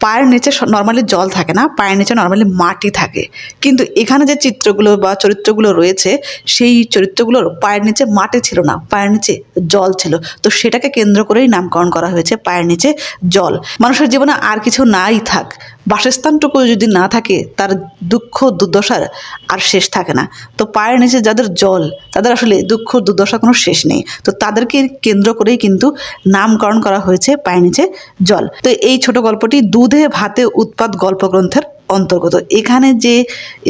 পায়ের নিচে নর্মালি জল থাকে না, পায়ের নিচে নর্মালি মাটি থাকে। কিন্তু এখানে যে চিত্রগুলো বা চরিত্রগুলো রয়েছে, সেই চরিত্রগুলোর পায়ের নিচে মাটি ছিল না, পায়ের নিচে জল ছিল। তো সেটাকে কেন্দ্র করেই নামকরণ করা হয়েছে পায়ের নিচে জল। মানুষের জীবনে আর কিছু নাই থাক। বাসস্থানটুকু যদি না থাকে, তার দুঃখ দুর্দশার আর শেষ থাকে না। তো পায়ের নিচে যাদের জল, তাদের আসলে দুঃখ দুর্দশা কোনো শেষ নেই। তো তাদেরকে কেন্দ্র করেই কিন্তু নামকরণ করা হয়েছে পায়ের নিচে জল। তো এই ছোট গল্পটি দুধে, ভাতে উৎপাদ গল্পগ্রন্থের অন্তর্গত। এখানে যে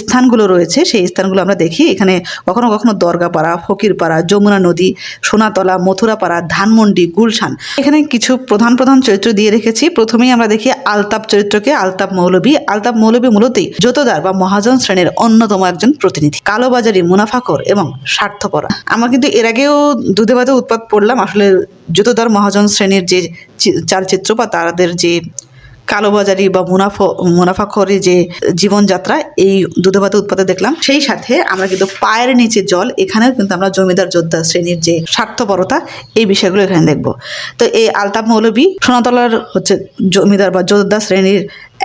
স্থানগুলো রয়েছে, সেই স্থানগুলো আমরা দেখি। এখানে কখনো কখনো দরগাপাড়া, ফকিরপাড়া, যমুনা নদী, সোনাতলা, মথুরাপাড়া, ধানমন্ডি, গুলশান। এখানে কিছু প্রধান প্রধান চরিত্র দিয়ে রেখেছি। প্রথমেই আমরা দেখি আলতাপ চরিত্রকে, আলতাপ মৌলবী আলতাপ মৌলবী মূলতই জোতদার বা মহাজন শ্রেণির অন্যতম একজন প্রতিনিধি। কালোবাজারি মুনাফাকর এবং স্বার্থপরা। আমরা কিন্তু এর আগেও দুধে ভাতে উৎপাদ পড়লাম। আসলে জোতদার মহাজন শ্রেণির যে চালচিত্র বা তাদের যে কালোবাজারি বা মুনাফা, মুনাফাখরি যে জীবনযাত্রা, এই দুধে ভাতে উৎপাদে দেখলাম। সেই সাথে আমরা কিন্তু পায়ের নিচে জল, এখানেও কিন্তু আমরা জমিদার, যোদ্ধা শ্রেণির যে স্বার্থপরতা, এই বিষয়গুলো এখানে দেখব। তো এই আলতাপ মৌলবী সোনাতলার হচ্ছে জমিদার বা যোদ্ধা শ্রেণির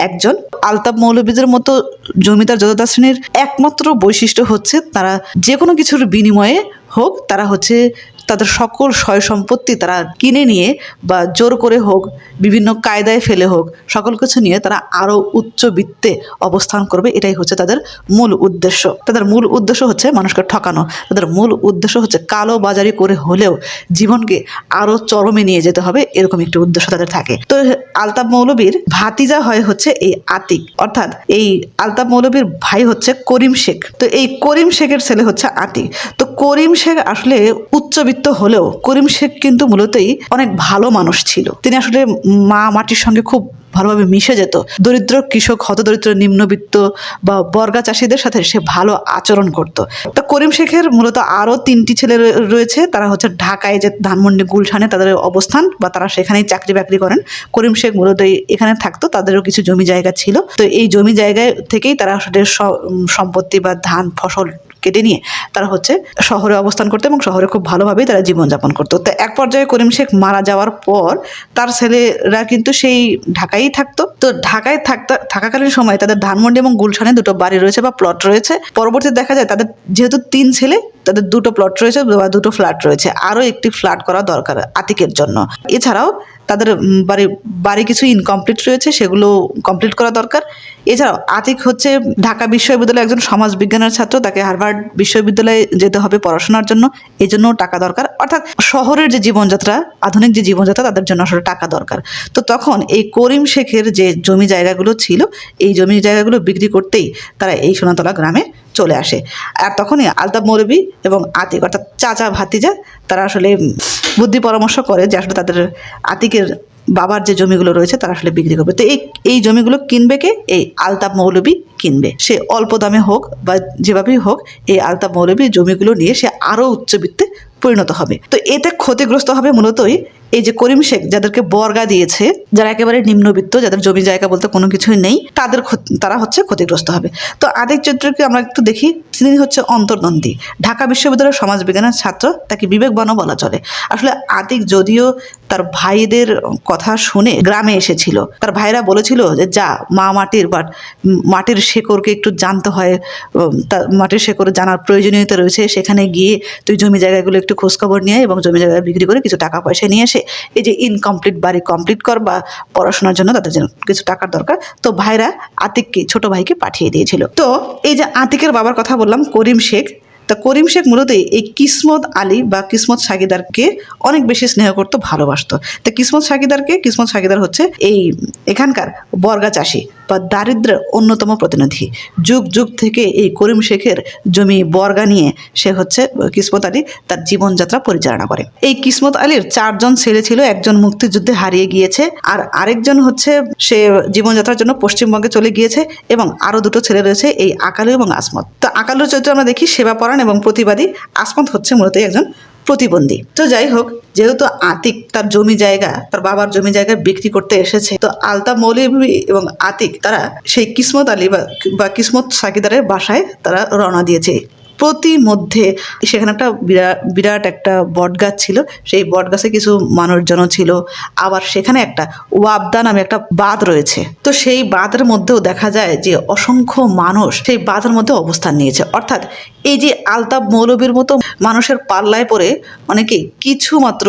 একজন। আলতাপ মৌলবীদের মতো জমিদার, যোদ্ধা শ্রেণির একমাত্র বৈশিষ্ট্য হচ্ছে তারা যে কোনো কিছুর বিনিময়ে হোক, তারা হচ্ছে তাদের সকল সয় সম্পত্তি তারা কিনে নিয়ে বা জোর করে হোক, বিভিন্ন কায়দায় ফেলে হোক, সকল কিছু নিয়ে তারা আরও উচ্চ বৃত্তে অবস্থান করবে, এটাই হচ্ছে তাদের মূল উদ্দেশ্য। তাদের মূল উদ্দেশ্য হচ্ছে মানুষকে ঠকানো। তাদের মূল উদ্দেশ্য হচ্ছে কালো বাজারি করে হলেও জীবনকে আরও চরমে নিয়ে যেতে হবে, এরকম একটি উদ্দেশ্য তাদের থাকে। তো আলতাপ মৌলবীর ভাতিজা হয় হচ্ছে এই আতিক। অর্থাৎ এই আলতাপ মৌলবীর ভাই হচ্ছে করিম শেখ। তো এই করিম শেখের ছেলে হচ্ছে আতিক। তো করিম শেখ আসলে উচ্চবিত্ত হলেও করিম শেখ কিন্তু মূলতই অনেক ভালো মানুষ ছিল। তিনি আসলে মা মাটির সঙ্গে খুব ভালোভাবে মিশে যেত। দরিদ্র কৃষক, হতদরিদ্র, নিম্নবিত্ত বা বর্গা চাষিদের সাথে সে ভালো আচরণ করত। তো করিম শেখের মূলত আরও তিনটি ছেলে রয়ে- রয়েছে। তারা হচ্ছে ঢাকায় যে ধানমন্ডি গুলশানে তাদের অবস্থান বা তারা সেখানেই চাকরি বাকরি করেন। করিম শেখ মূলত এখানে থাকতো, তাদেরও কিছু জমি জায়গা ছিল। তো এই জমি জায়গায় থেকেই তারা আসলে সম্পত্তি বা ধান, ফসল কেটে নিয়ে তারা হচ্ছে শহরে অবস্থান করতো এবং শহরে খুব ভালোভাবেই তারা জীবনযাপন করতো। তো এক পর্যায়ে করিম শেখ মারা যাওয়ার পর তার ছেলেরা কিন্তু সেই ঢাকায়ই থাকতো। তো ঢাকায় থাকতে, থাকাকালীন সময় তাদের ধানমন্ডি এবং গুলশানে দুটো বাড়ি রয়েছে বা প্লট রয়েছে। পরবর্তীতে দেখা যায় তাদের যেহেতু তিন ছেলে, তাদের দুটো প্লট রয়েছে বা দুটো ফ্ল্যাট রয়েছে। আরও একটি ফ্ল্যাট করা দরকার আতিকের জন্য। এছাড়াও তাদের বাড়ি বাড়ি কিছু ইনকমপ্লিট রয়েছে, সেগুলো কমপ্লিট করা দরকার। এছাড়াও আতিক হচ্ছে ঢাকা বিশ্ববিদ্যালয়ে একজন সমাজ বিজ্ঞানের ছাত্র, তাকে হার্ভার্ড বিশ্ববিদ্যালয়ে যেতে হবে পড়াশোনার জন্য এই জন্য টাকা দরকার। অর্থাৎ শহরের যে জীবনযাত্রা, আধুনিক যে জীবনযাত্রা, তাদের জন্য আসলে টাকা দরকার। তো তখন এই করিম শেখের যে জমি জায়গাগুলো ছিল, এই জমি জায়গাগুলো বিক্রি করতেই তারা এই সোনাতলা গ্রামে চলে আসে। আর তখনই আলতাফ মৌলবী এবং আতিক, অর্থাৎ চাচা ভাতিজা, তারা আসলে বুদ্ধি পরামর্শ করে যে আসলে তাদের আতিকের বাবার যে জমিগুলো রয়েছে তারা আসলে বিক্রি করবে। তো এই এই জমিগুলো কিনবে কে? এই আলতাপ মৌলবি কিনবে। সে অল্প দামে হোক বা যেভাবেই হোক, এই আলতাপ মৌলবি জমিগুলো নিয়ে সে আরও উচ্চবিত্তে পরিণত হবে। তো এতে ক্ষতিগ্রস্ত হবে মূলতই এই যে করিম শেখ যাদেরকে বর্গা দিয়েছে, যারা একেবারে নিম্নবিত্ত, যাদের জমি জায়গা বলতে কোনো কিছুই নেই, তাদের তারা হচ্ছে ক্ষতিগ্রস্ত হবে। তো আদিক চরিত্রকে আমরা একটু দেখি, তিনি হচ্ছে অন্তর্দ্বন্দ্বী ঢাকা বিশ্ববিদ্যালয়ের সমাজবিজ্ঞানের ছাত্র, তাকে বিবেকবানও বলা চলে। আসলে আতিক যদিও তার ভাইদের কথা শুনে গ্রামে এসেছিল, তার ভাইরা বলেছিল যে, যা, মা মাটির বা মাটির শেকড়কে একটু জানতে হয় তার মাটির শেকড় জানার প্রয়োজনীয়তা রয়েছে, সেখানে গিয়ে তুই জমি জায়গাগুলো একটু খোঁজখবর নিয়ে এবং জমি জায়গা বিক্রি করে কিছু টাকা পয়সা নিয়ে এসে এই যে ইনকমপ্লিট বাড়ি কমপ্লিট কর বা পড়াশোনার জন্য তাদের জন্য কিছু টাকার দরকার। তো ভাইরা আতিককে, ছোট ভাইকে পাঠিয়ে দিয়েছিল। তো এই যে আতিকের বাবার কথা বললাম, করিম শেখ তা করিম শেখ মূলত এই কিসমত আলী বা কিসমত সাকিদারকে অনেক বেশি স্নেহ করতো, ভালোবাসত। তা কিসমত সাকিদারকে কিসমত সাকিদার হচ্ছে এই এখানকার বর্গা চাষি বা দারিদ্র্যের অন্যতম প্রতিনিধি। যুগ যুগ থেকে এই করিম শেখের জমি বর্গা নিয়ে সে হচ্ছে কিসমত আলী তার জীবনযাত্রা পরিচালনা করে। এই কিসমত আলীর চারজন ছেলে ছিল, একজন মুক্তিযুদ্ধে হারিয়ে গিয়েছে আর আরেকজন হচ্ছে সে জীবনযাত্রার জন্য পশ্চিমবঙ্গে চলে গিয়েছে এবং আরও দুটো ছেলে রয়েছে, এই আকালু এবং আসমত। তো আকালুর চরিত্র আমরা দেখি সেবাপরায়ণ এবং প্রতিবাদী আসমত হচ্ছে মূলত একজন প্রতিবন্ধী। তো যাই হোক, যেহেতু আতিক তার জমি জায়গা, তার বাবার জমি জায়গা বিক্রি করতে এসেছে, তো আলতা মৌলভী এবং আতিক তারা সেই কিসমত আলী বা কিসমত সাকিদারের বাসায় তারা রওনা দিয়েছে। প্রতি মধ্যে সেখানে একটা বিরাট বিরাট একটা বটগাছ ছিল। সেই বটগাছে কিছু মানুষজন ছিল। আবার সেখানে একটা ওয়াবদা নামে একটা বাঁধ রয়েছে। তো সেই বাঁধের মধ্যেও দেখা যায় যে অসংখ্য মানুষ সেই বাঁধের মধ্যে অবস্থান নিয়েছে। অর্থাৎ এই যে আলতাব মৌলবীর মতো মানুষের পাল্লায় পরে অনেকে কিছু মাত্র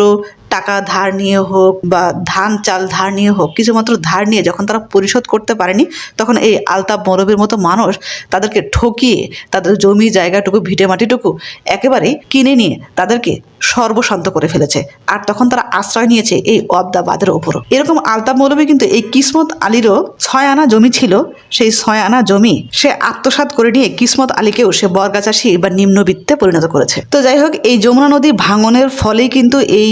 টাকা ধার নিয়ে হোক বা ধান চাল ধার নিয়ে হোক কিছুমাত্র ধার নিয়ে যখন তারা পরিশোধ করতে পারেনি, তখন এই আলতাপ মরবির মতো মানুষ তাদেরকে ঠকিয়ে, তাদের জমি জায়গাটুকু, ভিটে মাটিটুকু একেবারে কিনে নিয়ে তাদেরকে সর্বশান্ত করে ফেলেছে। আর তখন তারা আশ্রয় নিয়েছে এই অবদা বাদের ওপরও এরকম আলতাপ মৌলবী কিন্তু এই কিসমত আলীরও ছয় আনা জমি ছিল। সেই ছয় আনা জমি সে আত্মসাৎ করে নিয়ে কিসমত আলীকেও সে বর্গাচাষী বা নিম্নবিত্তে পরিণত করেছে। তো যাই হোক, এই যমুনা নদী ভাঙনের ফলেই কিন্তু এই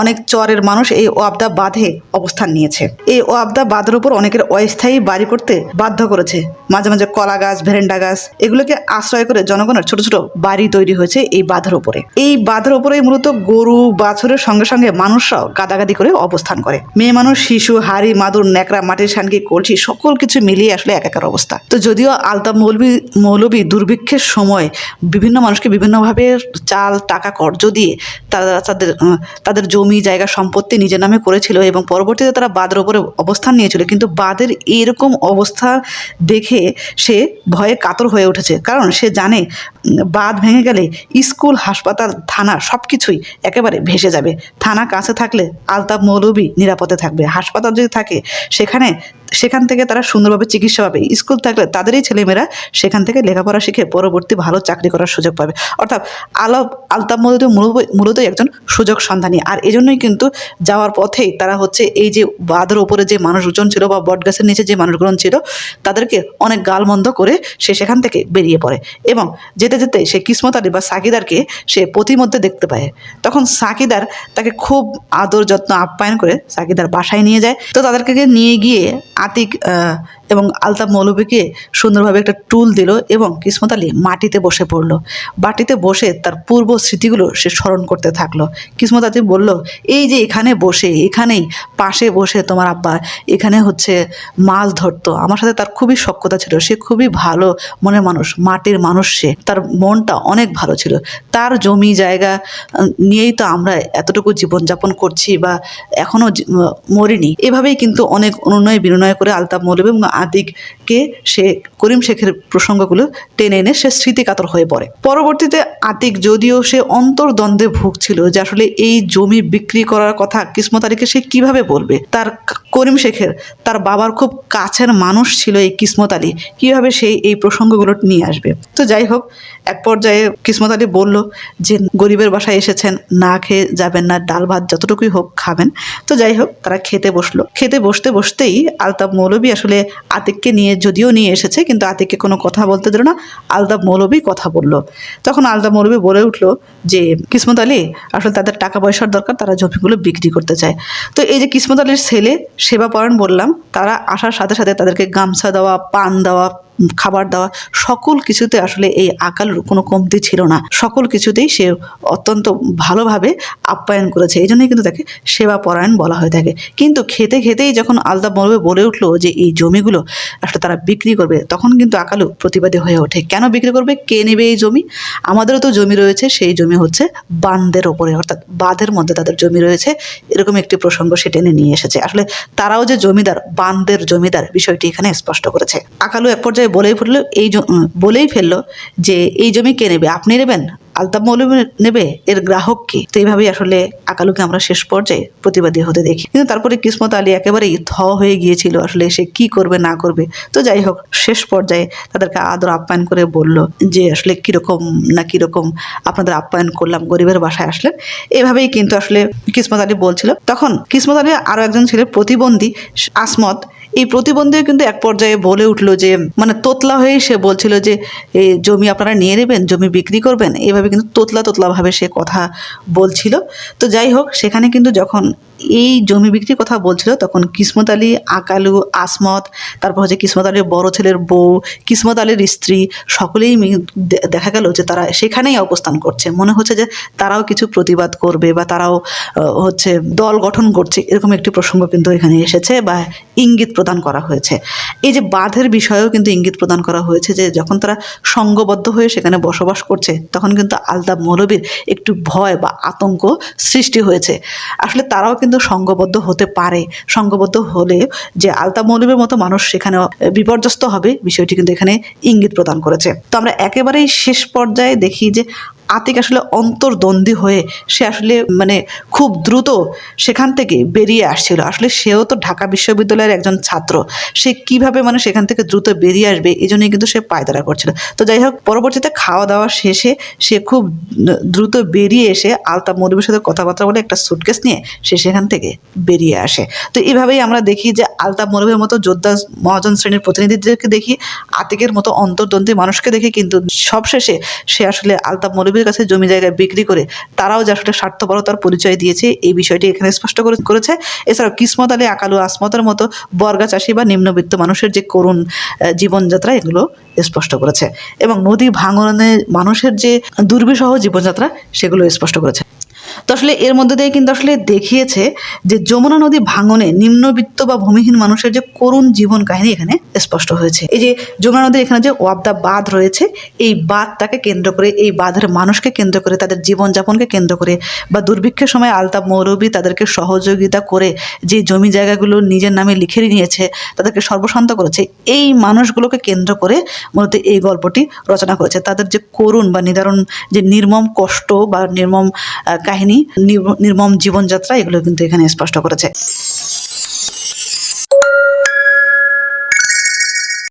অনেক চরের মানুষ এই ওয়াবদা বাঁধে অবস্থান নিয়েছে। এই ওয়াবদা বাঁধের উপর অনেকের অস্থায়ী বাড়ি করতে বাধ্য করেছে। মাঝে মাঝে কলা গাছ, ভেরেন্ডা গাছ, এগুলোকে আশ্রয় করে জনগণের ছোট ছোট বাড়ি তৈরি হয়েছে এই বাঁধের উপরে। এই বাঁধের উপরেই মূলত গরু, বাছুরের সঙ্গে সঙ্গে মানুষরাও গাদাগাদি করে অবস্থান করে। মেয়ে মানুষ, শিশু, হাড়ি, মাদুর, ন্যাকড়া মাটির সানকি কলসি সকল কিছু মিলিয়ে আসলে একাকার অবস্থা। তো যদিও আলতা মৌলবী মৌলবী দুর্ভিক্ষের সময় বিভিন্ন মানুষকে বিভিন্নভাবে চাল, টাকা কর্জ দিয়ে তারা তাদের তাদের জমি, জায়গা, সম্পত্তি নিজের নামে করেছিল এবং পরবর্তীতে তারা বাঁধের ওপরে অবস্থান নিয়েছিল। কিন্তু বাঁধের এরকম অবস্থা দেখে সে ভয়ে কাতর হয়ে উঠেছে। কারণ সে জানে বাদ ভেঙে গেলে স্কুল, হাসপাতাল, থানা সব কিছুই একেবারে ভেসে যাবে। থানা কাছে থাকলে আলতাফ মৌলবি নিরাপদে থাকবে। হাসপাতাল যদি থাকে, সেখানে সেখান থেকে তারা সুন্দরভাবে চিকিৎসা পাবে। স্কুল থাকলে তাদেরই ছেলেমেয়েরা সেখান থেকে লেখাপড়া শিখে পরবর্তী ভালো চাকরি করার সুযোগ পাবে। অর্থাৎ আলাপ, আলতাপ মূলত মূলত একজন সুযোগ সন্ধানী। আর এজন্যই কিন্তু যাওয়ার পথেই তারা হচ্ছে এই যে বাঁধের ওপরে যে মানুষজন ছিল বা বটগাছের নিচে যে মানুষগুলো ছিল, তাদেরকে অনেক গালমন্দ করে সে সেখান থেকে বেরিয়ে পড়ে এবং যেতে যেতে সে কিসমত আলী বা সাকিদারকে সে প্রতিমধ্যে দেখতে পায়। তখন সাকিদার তাকে খুব আদর যত্ন, আপ্যায়ন করে সাকিদার বাসায় নিয়ে যায়। তো তাদেরকে নিয়ে গিয়ে আতিক আহ, এবং আলতাফ মৌলবীকে সুন্দরভাবে একটা টুল দিল এবং কিসমত আলী মাটিতে বসে পড়ল। বাটিতে বসে তার পূর্ব স্মৃতিগুলো সে স্মরণ করতে থাকল। কিসমত আলী বলল, এই যে এখানে বসে, এখানেই পাশে বসে তোমার আব্বা, এখানে হচ্ছে মাছ ধরতো। আমার সাথে তার খুবই সক্ষতা ছিল, সে খুবই ভালো মনের মানুষ, মাটির মানুষ সে। তার মনটা অনেক ভালো ছিল। তার জমি জায়গা নিয়েই তো আমরা এতটুকু জীবনযাপন করছি বা এখনও মরিনি। এভাবেই কিন্তু অনেক অনুনয় বিনয় করে আলতাফ মৌলবী এবং আতিককে সে, করিম শেখের প্রসঙ্গগুলো টেনে এনে সে স্মৃতিকাতর হয়ে পড়ে। পরবর্তীতে আতিক যদিও সে অন্তর্দ্বন্দ্বে ভুগছিল যে আসলে এই জমি বিক্রি করার কথা কিসমত আলীকে সে কীভাবে বলবে, তার করিম শেখের, তার বাবার খুব কাছের মানুষ ছিল এই কিসমত আলী, কীভাবে সে এই প্রসঙ্গগুলো নিয়ে আসবে। তো যাই হোক এক পর্যায়ে কিসমত আলী বলল যে, গরিবের বাসায় এসেছেন, না খেয়ে যাবেন না, ডাল ভাত যতটুকুই হোক খাবেন। তো যাই হোক, তারা খেতে বসল। খেতে বসতে বসতেই আলতাফ মৌলবী আসলে আতিককে নিয়ে যদিও নিয়ে এসেছে, কিন্তু আতিককে কোনো কথা বলতে দিল না। আলতাফ মৌলবী কথা বলল। তখন আলতাফ মৌলবী বলে উঠল যে, কিসমত আলী, আসলে তাদের টাকা পয়সার দরকার, তারা জমিগুলো বিক্রি করতে চায়। তো এই যে কিসমত আলীর ছেলে সেবাপরায়ণ বললাম, তারা আসার সাথে সাথে তাদেরকে গামছা দেওয়া, পান দেওয়া খাবার দেওয়া সকল কিছুতে আসলে এই আকালের কোনো কমতি ছিল না। সকল কিছুতেই সে অত্যন্ত ভালোভাবে আপ্যায়ন করেছে। এই জন্যই কিন্তু তাকে সেবা পরায়ণ বলা হয়ে থাকে। কিন্তু খেতে খেতেই যখন আলদা মরবে বলে উঠল যে এই জমিগুলো আসলে তারা বিক্রি করবে, তখন কিন্তু আকালু প্রতিবাদী হয়ে ওঠে। কেন বিক্রি করবে? কে নেবে এই জমি? আমাদেরও তো জমি রয়েছে, সেই জমি হচ্ছে বান্দের ওপরে, অর্থাৎ বাঁধের মধ্যে তাদের জমি রয়েছে। এরকম একটি প্রসঙ্গ সে টেনে নিয়ে এসেছে। আসলে তারাও যে জমিদার, বান্দের জমিদার বিষয়টি এখানে স্পষ্ট করেছে। আকালু এক পর্যায়ে বলেই ফেলল, এই বলেই ফেলল যে এই জমি কে নেবে? আপনি নেবেন? আলতাফ মৌলবী নেবে? এর গ্রাহক কি? তো এইভাবেই আসলে আকালুকে আমরা শেষ পর্যায়ে প্রতিবাদী হতে দেখি। কিন্তু তারপরে কিসমত আলী একেবারেই থ হয়ে গিয়েছিল আসলে সে কি করবে, না করবে। তো যাই হোক, শেষ পর্যায়ে তাদেরকে আদর আপ্যায়ন করে বলল যে আসলে কীরকম না কীরকম আপনাদের আপ্যায়ন করলাম, গরিবের বাসায় আসলেন এভাবেই কিন্তু আসলে কিসমত আলী বলছিল। তখন কিসমত আলী আরও একজন ছিলেন প্রতিবন্ধী আসমত এই প্রতিবন্ধীও কিন্তু এক পর্যায়ে বলে উঠল যে মানে তোতলা হয়েই সে বলছিল যে এই জমি আপনারা নিয়ে নেবেন, জমি বিক্রি করবেন। এভাবে কিন্তু তোতলা তোতলাভাবে সে কথা বলছিল। তো যাই হোক, সেখানে কিন্তু যখন এই জমি বিক্রির কথা বলছিল, তখন কিসমত আলী, আকালু, আসমত, তারপর হচ্ছে কিসমত আলীর বড় ছেলের বউ, কিসমত আলীর স্ত্রী, সকলেই দেখা গেল যে তারা সেখানেই অবস্থান করছে। মনে হচ্ছে যে তারাও কিছু প্রতিবাদ করবে বা তারাও হচ্ছে দল গঠন করছে, এরকম একটি প্রসঙ্গ কিন্তু এখানে এসেছে বা ইঙ্গিত প্রদান করা হয়েছে। এই যে বাঁধের বিষয়েও কিন্তু ইঙ্গিত প্রদান করা হয়েছে যে যখন তারা সঙ্গবদ্ধ হয়ে সেখানে বসবাস করছে, তখন কিন্তু আলতাপ মৌলবীর একটু ভয় বা আতঙ্ক সৃষ্টি হয়েছে। আসলে তারাও কিন্তু সঙ্গবদ্ধ হতে পারে। সঙ্গবদ্ধ হলে যে আলতাপ মৌলবীর মতো মানুষ সেখানে বিপর্যস্ত হবে, বিষয়টি কিন্তু এখানে ইঙ্গিত প্রদান করেছে। তো আমরা একেবারেই শেষ পর্যায়ে দেখি যে আতিক আসলে অন্তর্দ্বন্দ্বী হয়ে সে আসলে মানে খুব দ্রুত সেখান থেকে বেরিয়ে আসছিল। আসলে সেও তো ঢাকা বিশ্ববিদ্যালয়ের একজন ছাত্র। সে কীভাবে মানে সেখান থেকে দ্রুত বেরিয়ে আসবে এই জন্যই কিন্তু সে পায়তারা করছিল। তো যাই হোক, পরবর্তীতে খাওয়া দাওয়া শেষে সে খুব দ্রুত বেরিয়ে এসে আলতা মৌলবীর সাথে কথাবার্তা বলে একটা সুটকেস নিয়ে সে সেখান থেকে বেরিয়ে আসে। তো এইভাবেই আমরা দেখি যে আলতাপ মৌলবীর মতো যোদ্ধা মহাজন শ্রেণির প্রতিনিধিদেরকে দেখি, আতিকের মতো অন্তর্দ্বন্দ্বী মানুষকে দেখি কিন্তু সবশেষে সে আসলে আলতাপ মৌলবীর কাছে জমি জায়গা বিক্রি করে তারাও যে আসলে স্বার্থপরতার পরিচয় দিয়েছে, এই বিষয়টি এখানে স্পষ্ট করে করেছে। এছাড়াও কিসমত আলী, আকালু, আসমতার মতো বর্গা চাষি বা নিম্নবিত্ত মানুষের যে করুণ জীবনযাত্রা, এগুলো স্পষ্ট করেছে। এবং নদী ভাঙনে মানুষের যে দুর্বিষহ জীবনযাত্রা, সেগুলো স্পষ্ট করেছে। তো আসলে এর মধ্যে দিয়ে কিন্তু আসলে দেখিয়েছে যে যমুনা নদী ভাঙনে নিম্নবিত্ত বা ভূমিহীন মানুষের যে করুণ জীবন কাহিনী এখানে স্পষ্ট হয়েছে। এই যে যমুনা নদীর এখানে যে ওয়াবদা বাঁধ রয়েছে এই বাঁধটাকে কেন্দ্র করে এই বাঁধের মানুষকে কেন্দ্র করে তাদের জীবনযাপনকে কেন্দ্র করে বা দুর্ভিক্ষের সময় আলতাপ মৌলবী তাদেরকে সহযোগিতা করে যে জমি জায়গাগুলো নিজের নামে লিখে নিয়েছে তাদেরকে সর্বশান্ত করেছে এই মানুষগুলোকে কেন্দ্র করে মূলত এই গল্পটি রচনা করেছে। তাদের যে করুণ বা নিদারুণ যে নির্মম কষ্ট বা নির্মম আহ, কাহিনী নির্মম জীবনযাত্রা এগুলো কিন্তু এখানে স্পষ্ট করেছে।